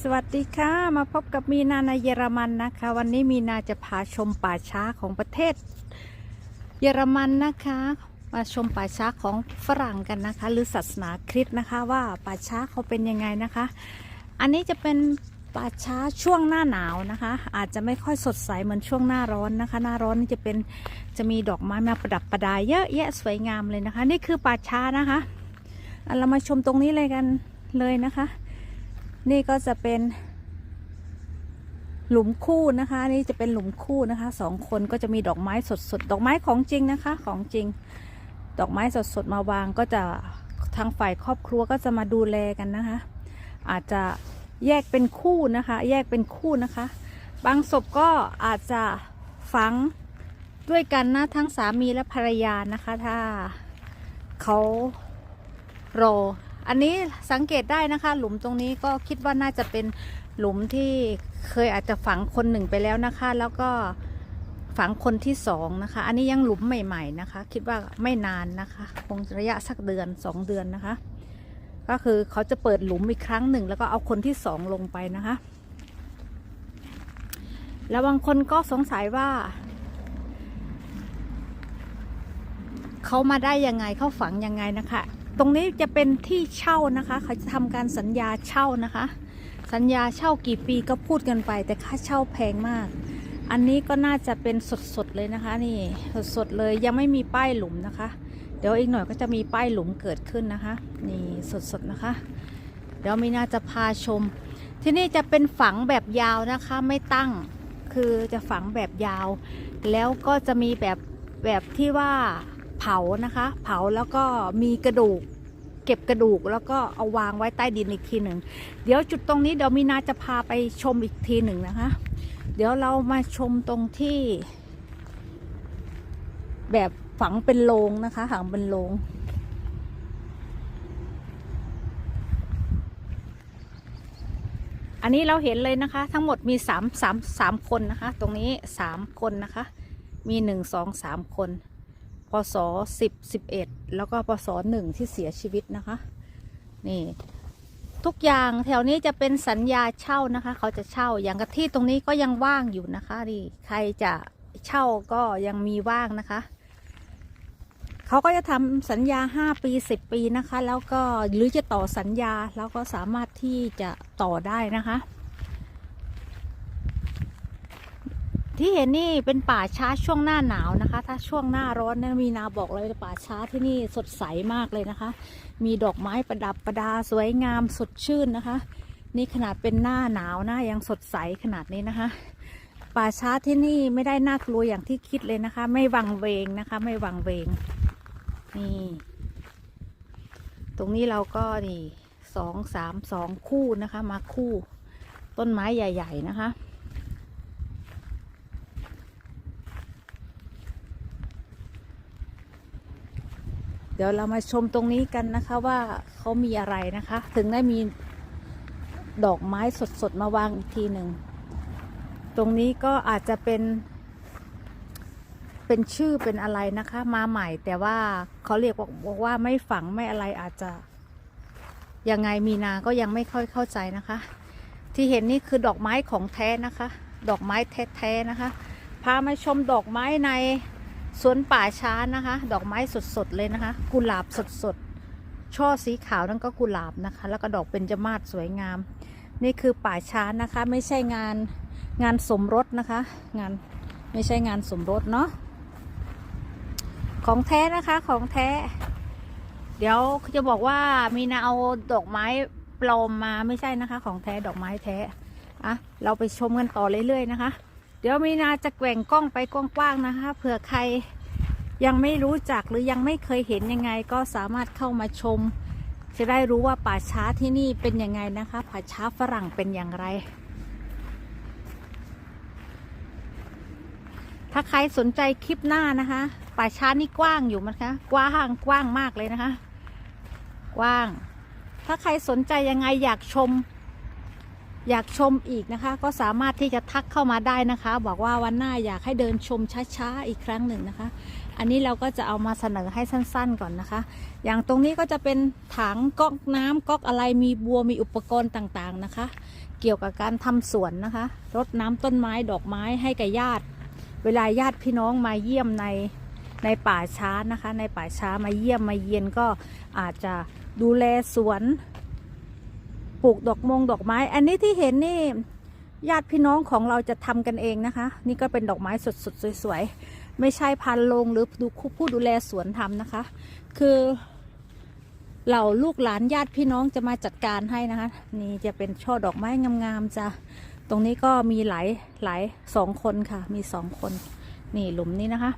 สวัสดีค่ะ มาพบกับมีนาในเยอรมันนะคะ วันนี้มีนาจะพาชมป่าช้าของประเทศ เยอรมันนะคะ มาชมป่าช้าของฝรั่งกันนะคะ หรือศาสนาคริสต์นะคะ ว่าป่าช้าเขาเป็นยังไงนะคะ อันนี้จะเป็นป่าช้าช่วงหน้าหนาวนะคะ อาจจะไม่ค่อยสดใสเหมือนช่วงหน้าร้อนนะคะ หน้าร้อนนี่จะเป็นจะมีดอกไม้มาประดับประดาเยอะแยะสวยงามเลยนะคะ นี่คือป่าช้านะคะอะเรามาชมตรงนี้เลยกันเลยนะคะ นี่ก็จะเป็น หลุมคู่นะคะนี่จะเป็นหลุมคู่นะคะสองคนก็จะมีดอกไม้สดๆดอกไม้ของจริงนะคะ ของจริง ดอกไม้สดๆมาวางก็จะทางฝ่ายครอบครัวก็จะมาดูแลกันนะคะ อาจจะแยกเป็นคู่นะคะ แยกเป็นคู่นะคะ บางศพก็อาจจะฝังด้วยกันนะทั้งสามีและภรรยานะคะ ถ้าเขารอ อันนี้สังเกตได้นะคะ หลุมตรงนี้ก็คิดว่าน่าจะเป็นหลุมที่เคยอาจจะฝังคนหนึ่งไปแล้วนะคะ แล้วก็ฝังคนที่สองนะคะ อันนี้ยังหลุมใหม่ ๆนะคะ คิดว่าไม่นานนะคะคงระยะสักเดือนสองเดือนนะคะ ก็คือเขาจะเปิดหลุมอีกครั้งหนึ่ง แล้วก็เอาคนที่สองลงไปนะคะ แล้วบางคนก็สงสัยว่าเขามาได้ยังไงเขาฝังยังไงนะคะ ตรงนี้จะเป็นที่เช่านะคะเขาจะทำการสัญญาเช่านะคะ สัญญาเช่ากี่ปีก็พูดกันไป แต่ค่าเช่าแพงมาก อันนี้ก็น่าจะเป็นสดๆเลยนะคะ นี่สดๆเลยยังไม่มีป้ายหลุมนะคะ เดี๋ยวอีกหน่อยก็จะมีป้ายหลุมเกิดขึ้นนะคะ นี่สดๆนะคะ เดี๋ยวมีน่าจะพาชม ที่นี่จะเป็นฝังแบบยาวนะคะไม่ตั้งคือจะฝังแบบยาว แล้วก็จะมีแบบแบบที่ว่า เผานะคะ เผาแล้วก็มีกระดูก เก็บกระดูกแล้วก็เอาวางไว้ใต้ดินอีกทีหนึ่ง เดี๋ยวจุดตรงนี้เดี๋ยวมีนาจะพาไปชมอีกทีหนึ่งนะคะ เดี๋ยวเรามาชมตรงที่ แบบฝังเป็นโลงนะคะฝังเป็นโลงอันนี้เราเห็นเลยนะคะ ทั้งหมดมีสามสามสามคนนะคะ ตรงนี้สามคนนะคะ มีหนึ่งสองสามคน ปศสิบสิบเอ็ดแล้วก็ปศหนึ่งที่เสียชีวิตนะคะ นี่ทุกอย่างแถวนี้จะเป็นสัญญาเช่านะคะ เขาจะเช่าอย่างกับที่ตรงนี้ก็ยังว่างอยู่นะคะนี่ใครจะเช่าก็ยังมีว่างนะคะ เขาก็จะทำสัญญา 5 ปี 10 ปีนะคะ แล้วก็หรือจะต่อสัญญาแล้วก็สามารถที่จะต่อได้นะคะ ที่เห็นนี่เป็นป่าช้าช่วงหน้าหนาวนะคะ ถ้าช่วงหน้าร้อนเนะมีนาบอกเลยป่าช้าที่นี่สดใสมากเลยนะคะ มีดอกไม้ประดับประดาสวยงามสดชื่นนะคะ นี่ขนาดเป็นหน้าหนาวนะยังสดใสขนาดนี้นะคะ ป่าช้าที่นี่ไม่ได้น่ากลัวอย่างที่คิดเลยนะคะ ไม่วังเวงนะคะ ไม่วังเวงนี่ตรงนี้เราก็นี่สองสามสองคู่นะคะ มาคู่ต้นไม้ใหญ่ ๆ นะคะ ดี๋ยวเรามาชมตรงนี้กันนะคะว่าเขามีอะไรนะคะ ถึงได้มีดอกไม้สดๆมาวางอีกทีหนึ่ง ตรงนี้ก็อาจจะเป็น เป็นชื่อเป็นอะไรนะคะ มาใหม่แต่ว่าเขาเรียกว่าว่าไม่ฝังไม่อะไรอาจจะยังไงมีนาก็ยังไม่ค่อยเข้าใจนะคะ ที่เห็นนี่คือดอกไม้ของแท้นะคะ ดอกไม้แท้ๆนะคะ พามาชมดอกไม้ใน สวนป่าช้านะคะ ดอกไม้สดๆเลยนะคะ กุหลาบสดๆ ช่อสีขาวนั่นก็กุหลาบนะคะ แล้วก็ดอกเบญจมาศสวยงาม นี่คือป่าช้านะคะ ไม่ใช่งานงานสมรสนะคะ งานไม่ใช่งานสมรสเนาะของแท้นะคะของแท้ เดี๋ยวจะบอกว่ามีนาเอาดอกไม้ปลอมมาไม่ใช่นะคะ ของแท้ดอกไม้แท้อะเราไปชมกันต่อเรื่อยๆนะคะ เดี๋ยวมีนาจะแกว่งกล้องไปกว้างๆนะคะ เผื่อใครยังไม่รู้จักหรือยังไม่เคยเห็นยังไง ก็สามารถเข้ามาชม จะได้รู้ว่าป่าช้าที่นี่เป็นยังไงนะคะป่าช้าฝรั่งเป็นอย่างไร ถ้าใครสนใจคลิปหน้านะคะ ป่าช้านี่กว้างอยู่มั้ยคะกว้างกว้างมากเลยนะคะ กว้าง ถ้าใครสนใจยังไงอยากชม อยากชมอีกนะคะ ก็สามารถที่จะทักเข้ามาได้นะคะ บอกว่าวันหน้าอยากให้เดินชมช้าๆอีกครั้งหนึ่งนะคะ อันนี้เราก็จะเอามาเสนอให้สั้นๆก่อนนะคะ อย่างตรงนี้ก็จะเป็นถังก๊อกน้ำก๊อกอะไรมีบัวมีอุปกรณ์ต่างๆนะคะ เกี่ยวกับการทำสวนนะคะรดน้ำต้นไม้ดอกไม้ให้กับญาติ เวลาญาติพี่น้องมาเยี่ยมในในป่าช้านะคะ ในป่าช้ามาเยี่ยมมาเยียนก็อาจจะดูแลสวน ปลูกดอกมงดอกไม้ อันนี้ที่เห็นนี่ญาติพี่น้องของเราจะทำกันเองนะคะ นี่ก็เป็นดอกไม้สดๆสวยๆไม่ใช่พันลงหรือดูผู้ดูแลสวนทำนะคะ คือเหล่าลูกหลานญาติพี่น้องจะมาจัดการให้นะคะ นี่จะเป็นช่อดอกไม้งามๆจ้ะตรงนี้ก็มีหลายหลายสองคนค่ะ มีสองคน นี่หลุมนี้นะคะ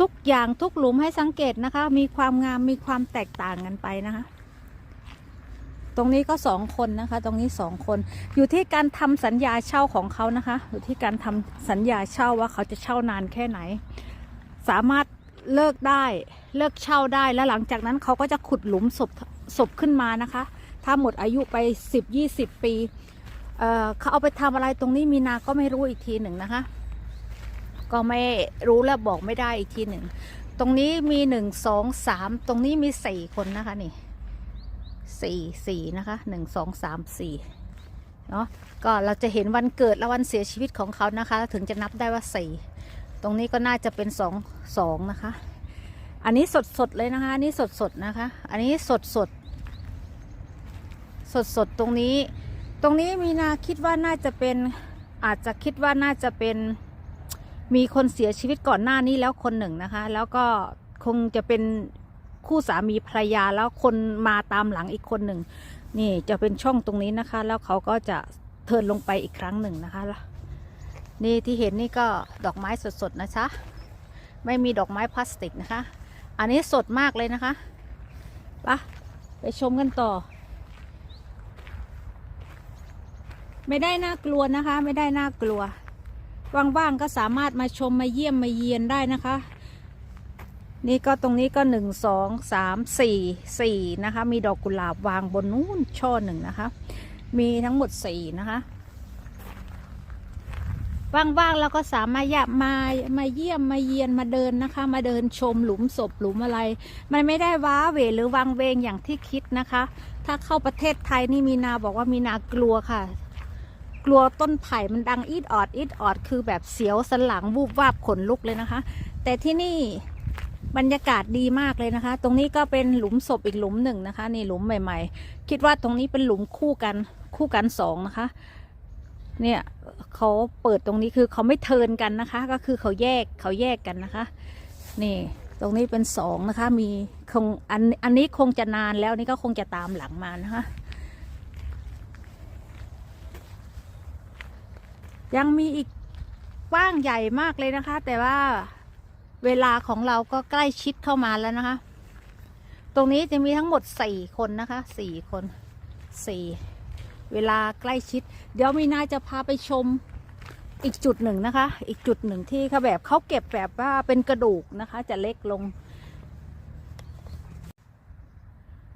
ทุกอย่างทุกหลุมให้สังเกตนะคะ มีความงามมีความแตกต่างกันไปนะคะ ตรงนี้ก็สองคนนะคะ ตรงนี้สองคน อยู่ที่การทำสัญญาเช่าของเขานะคะ อยู่ที่การทำสัญญาเช่าว่าเขาจะเช่านานแค่ไหน สามารถเลิกได้เลิกเช่าได้แล้วหลังจากนั้นเขาก็จะขุดหลุมศพศพขึ้นมานะคะ ถ้าหมดอายุไป 10 20 ปีเอ่อเขาเอาไปทำอะไรตรงนี้มีนาก็ไม่รู้อีกทีหนึ่งนะคะ ก็ไม่รู้และบอกไม่ได้อีกทีหนึ่ง ตรงนี้มีหนึ่งสองสามตรงนี้มีสี่คนนะคะนี่ สี่สี่นะคะหนึ่งสองสามสี่เนาะก็เราจะเห็นวันเกิดและวันเสียชีวิตของเขานะคะ ถึงจะนับได้ว่าสี่ตรงนี้ก็น่าจะเป็นสองสองนะคะ อันนี้สดสดเลยนะคะ อันนี้สดสดนะคะ อันนี้สดสดสดสดตรงนี้ ตรงนี้มีนาคิดว่าน่าจะเป็นอาจจะคิดว่าน่าจะเป็นมีคนเสียชีวิตก่อนหน้านี้แล้วคนหนึ่งนะคะ แล้วก็คงจะเป็น คู่สามีภรรยาแล้วคนมาตามหลังอีกคนหนึ่ง นี่จะเป็นช่องตรงนี้นะคะ แล้วเขาก็จะเทิร์นลงไปอีกครั้งหนึ่งนะคะ นี่ที่เห็นนี่ก็ดอกไม้สดๆนะจ๊ะไม่มีดอกไม้พลาสติกนะคะ อันนี้สดมากเลยนะคะไปะไปชมกันต่อ ไม่ได้น่ากลัวนะคะ ไม่ได้น่ากลัวว่างๆก็สามารถมาชมมาเยี่ยมมาเยียนได้นะคะ นี่ก็ตรงนี้ก็หนึ่งสองสามสี่สี่นะคะ มีดอกกุหลาบวางบนนู้นช่อหนึ่งนะคะ มีทั้งหมดสี่นะคะว่างๆเราก็สามารถยะมามาเยี่ยมมาเยียนมาเดินนะคะ มาเดินชมหลุมศพหลุมอะไร มันไม่ได้ว้าเหวหรือวังเวงอย่างที่คิดนะคะ ถ้าเข้าประเทศไทยนี่มีนาบอกว่ามีนากลัวค่ะ กลัวต้นไผ่มันดังอีดออดอีดออด คือแบบเสียวสันหลังวูบวาบขนลุกเลยนะคะ แต่ที่นี่ บรรยากาศดีมากเลยนะคะ ตรงนี้ก็เป็นหลุมศพอีกหลุมหนึ่งนะคะนี่หลุมใหม่ ๆ คิดว่าตรงนี้เป็นหลุมคู่กันคู่กันสองนะคะ เนี่ยเขาเปิดตรงนี้คือเขาไม่เทินกันนะคะ ก็คือเขาแยกเขาแยกกันนะคะ นี่ตรงนี้เป็นสองนะคะ มีคงอันอันนี้คงจะนานแล้วนี่ก็คงจะตามหลังมานะคะ ยังมีอีกกว้างใหญ่มากเลยนะคะ แต่ว่า เวลาของเราก็ใกล้ชิดเข้ามาแล้วนะคะ ตรงนี้จะมีทั้งหมดสี่คนนะคะสี่คนสี่เวลาใกล้ชิด เดี๋ยวมีนาจะพาไปชมอีกจุดหนึ่งนะคะ อีกจุดหนึ่งที่เขาแบบเขาเก็บแบบว่าเป็นกระดูกนะคะ จะเล็กลง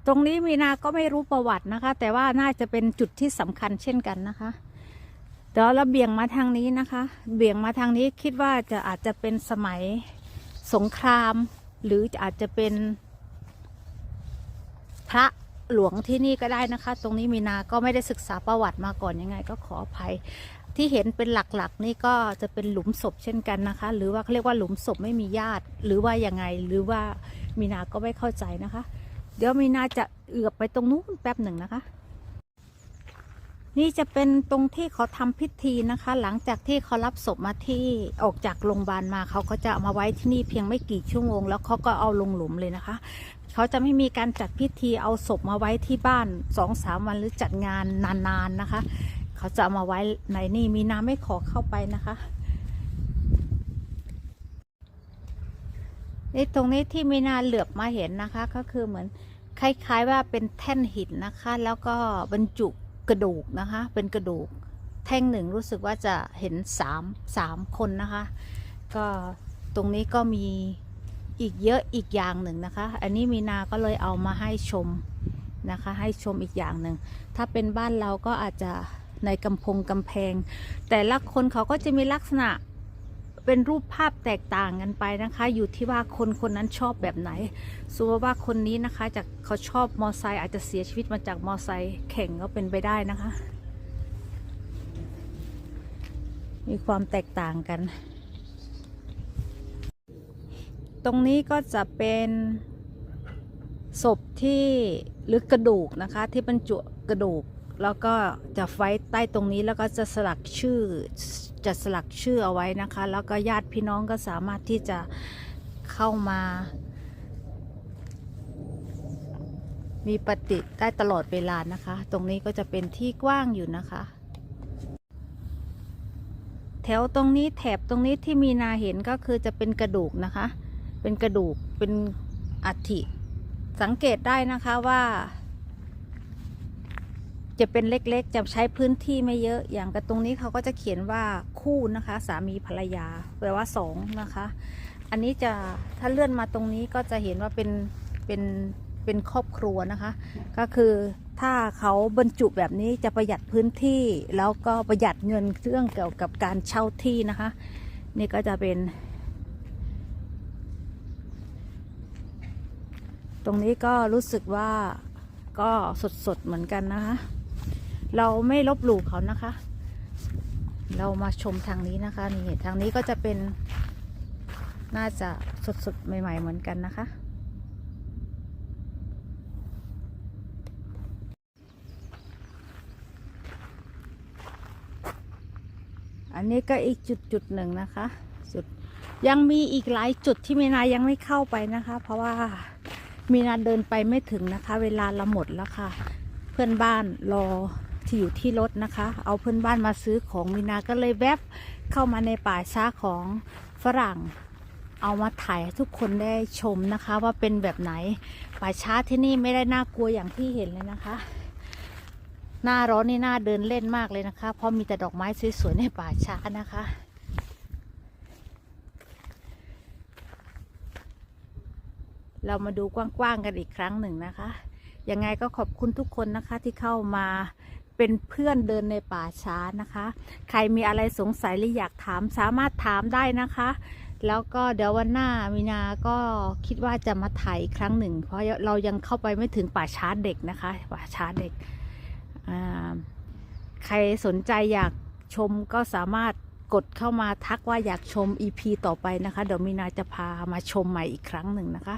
ตรงนี้มีนาก็ไม่รู้ประวัตินะคะ แต่ว่าน่าจะเป็นจุดที่สำคัญเช่นกันนะคะเดี๋ยวเราเบี่ยงมาทางนี้นะคะ เบี่ยงมาทางนี้คิดว่าจะอาจจะเป็นสมัย สงคราม หรืออาจจะเป็น พระหลวงที่นี่ก็ได้นะคะ ตรงนี้มีนาก็ไม่ได้ศึกษาประวัติมาก่อนยังไง ก็ขออภัย ที่เห็นเป็นหลักๆ นี่ก็จะเป็นหลุมศพเช่นกันนะคะ หรือว่าเขาเรียกว่าหลุมศพไม่มีญาติ หรือว่ายังไง หรือว่ามีนาก็ไม่เข้าใจนะคะ เดี๋ยวมีนาจะเอือบไปตรงนู้นแป๊บหนึ่งนะคะ นี่จะเป็นตรงที่เขาทำพิธีนะคะ หลังจากที่เขารับศพมาที่ออกจากโรงพยาบาลมาเขาก็จะเอามาไว้ที่นี่เพียงไม่กี่ชั่วโมง แล้วเขาก็เอาลงหลุมเลยนะคะ เขาจะไม่มีการจัดพิธีเอาศพมาไว้ที่บ้านสองสามวันหรือจัดงานนานๆนะคะ เขาจะเอามาไว้ในนี่มีน้ำไม่ขอเข้าไปนะคะนี่ตรงนี้ที่มีนาเหลือบมาเห็นนะคะ ก็คือเหมือนคล้ายๆว่าเป็นแท่นหินนะคะ แล้วก็บรรจุ กระดูกนะคะ เป็นกระดูก แท่งหนึ่งรู้สึกว่าจะเห็นสามสามคนนะคะ ก็ตรงนี้ก็มีอีกเยอะอีกอย่างหนึ่งนะคะ อันนี้มีนาก็เลยเอามาให้ชมนะคะ ให้ชมอีกอย่างหนึ่ง ถ้าเป็นบ้านเราก็อาจจะในกำพงกำแพง แต่ละคนเขาก็จะมีลักษณะ เป็นรูปภาพแตกต่างกันไปนะคะ อยู่ที่ว่าคนคนนั้นชอบแบบไหนสมมติว่าคนนี้นะคะจากเขาชอบมอไซค์อาจจะเสียชีวิตมาจากมอไซค์แข่งก็เป็นไปได้นะคะ มีความแตกต่างกัน ตรงนี้ก็จะเป็นศพที่หรือกระดูกนะคะที่บรรจุกระดูก แล้วก็จะไว้ใต้ตรงนี้แล้วก็จะสลักชื่อจะสลักชื่อเอาไว้นะคะ แล้วก็ญาติพี่น้องก็สามารถที่จะเข้ามา มีปฏิได้ตลอดเวลานะคะ ตรงนี้ก็จะเป็นที่กว้างอยู่นะคะ แถวตรงนี้แถบตรงนี้ที่มีนาเห็นก็คือจะเป็นกระดูกนะคะ เป็นกระดูกเป็นอัฐิสังเกตได้นะคะว่า จะเป็นเล็กๆ จะใช้พื้นที่ไม่เยอะอย่างกับตรงนี้เขาก็จะเขียนว่าคู่นะคะ สามีภรรยาแปลว่าสองนะคะ อันนี้จะถ้าเลื่อนมาตรงนี้ก็จะเห็นว่าเป็นเป็นเป็นครอบครัวนะคะ ก็คือถ้าเขาบรรจุแบบนี้จะประหยัดพื้นที่ แล้วก็ประหยัดเงินเรื่องเกี่ยวกับการเช่าที่นะคะ นี่ก็จะเป็น ตรงนี้ก็รู้สึกว่าก็สดๆเหมือนกันนะคะ เราไม่ลบหลู่เขานะคะ เรามาชมทางนี้นะคะนี่ทางนี้ก็จะเป็นน่าจะสดๆ ใหม่ ๆ เหมือนกันนะคะ อันนี้ก็อีกจุดจุดหนึ่งนะคะจุดยังมีอีกหลายจุดที่มีนายังไม่เข้าไปนะคะ เพราะว่ามีนาเดินไปไม่ถึงนะคะ เวลาเราหมดแล้วค่ะ เพื่อนบ้านรอ ที่อยู่ที่รถนะคะ เอาเพื่อนบ้านมาซื้อของมีนาก็เลยแวบเข้ามาในป่าช้าของฝรั่ง เอามาถ่ายให้ทุกคนได้ชมนะคะ ว่าเป็นแบบไหนป่าช้าที่นี่ไม่ได้น่ากลัวอย่างที่เห็นเลยนะคะ หน้าร้อนนี่น่าเดินเล่นมากเลยนะคะ เพราะมีแต่ดอกไม้สวยๆในป่าช้านะคะเรามาดูกว้างๆกันอีกครั้งหนึ่งนะคะ ยังไงก็ขอบคุณทุกคนนะคะที่เข้ามา เป็นเพื่อนเดินในป่าช้านะคะ ใครมีอะไรสงสัยหรืออยากถามสามารถถามได้นะคะ แล้วก็เดี๋ยววันหน้ามีนาก็คิดว่าจะมาถ่ายครั้งหนึ่ง เพราะเรายังเข้าไปไม่ถึงป่าช้าเด็กนะคะ ป่าช้าเด็ก ใครสนใจอยากชมก็สามารถ กดเข้ามาทักว่าอยากชม EP ต่อไปนะคะ เดี๋ยวมีนาจะพามาชมใหม่อีกครั้งหนึ่งนะคะ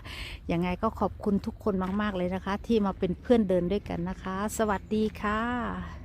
ยังไงก็ขอบคุณทุกคนมาก ๆ เลยนะคะ ที่มาเป็นเพื่อนเดินด้วยกันนะคะ สวัสดีค่ะ